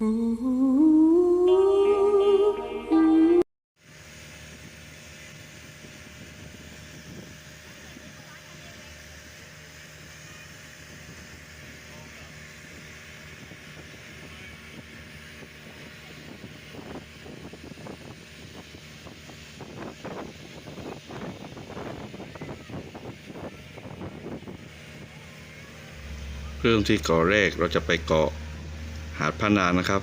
เริ่มที่เกาะแรกเราจะไปเกาะ หาดพะนานนะครับ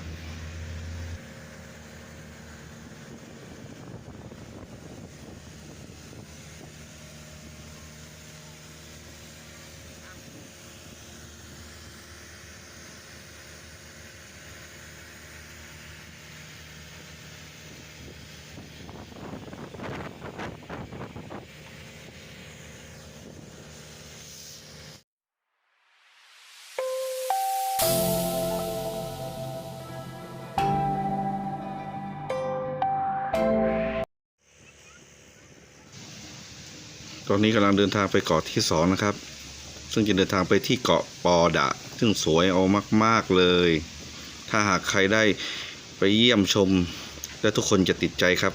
ตอนนี้กำลังเดินทางไปเกาะที่สองนะครับ ซึ่งจะเดินทางไปที่เกาะปอดะ ซึ่งสวยเอามาก ๆ เลย ถ้าหากใครได้ไปเยี่ยมชม และทุกคนจะติดใจครับ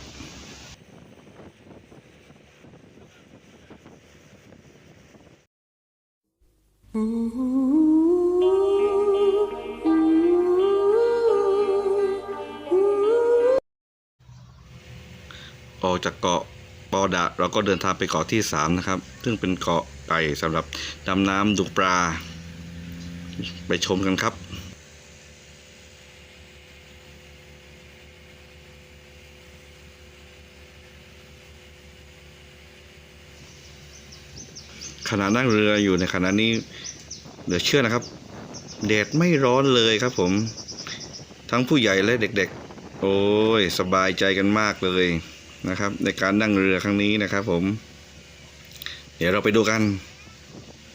ออกจากเกาะ ปอดะเราก็เดินทางไปเกาะที่สามนะครับ ซึ่งเป็นเกาะไก่สำหรับดำน้ำดูปลา ไปชมกันครับขณะนั่งเรืออยู่ในขณะนี้เดี๋ยวเชื่อนะครับแดดไม่ร้อนเลยครับผม ทั้งผู้ใหญ่และเด็กๆ โอ้ย สบายใจกันมากเลย นะครับ ในการนั่งเรือครั้งนี้นะครับผม เดี๋ยวเราไปดูกัน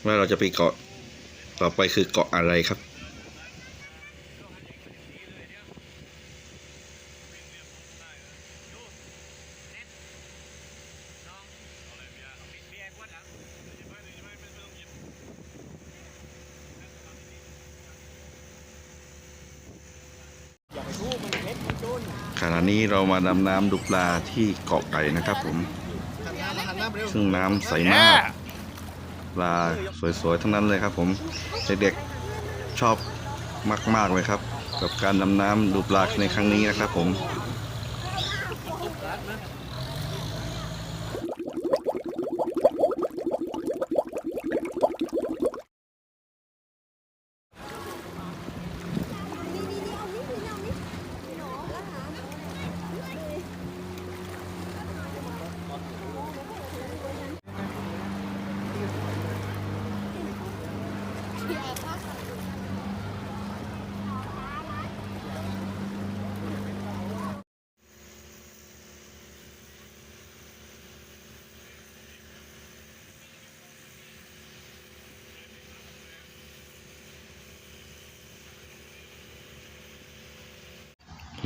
ว่าเราจะไปเกาะต่อไปคือเกาะอะไรครับ ขณะนี้เรามาดำน้ำดูปลาที่เกาะไก่นะครับผม ซึ่งน้ำใสมาก ปลาสวยๆ ทั้งนั้นเลยครับผม เด็กๆชอบมากๆเลยครับ กับการดำน้ำดูปลาในครั้งนี้นะครับผม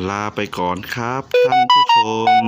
ลาไปก่อนครับท่านผู้ชม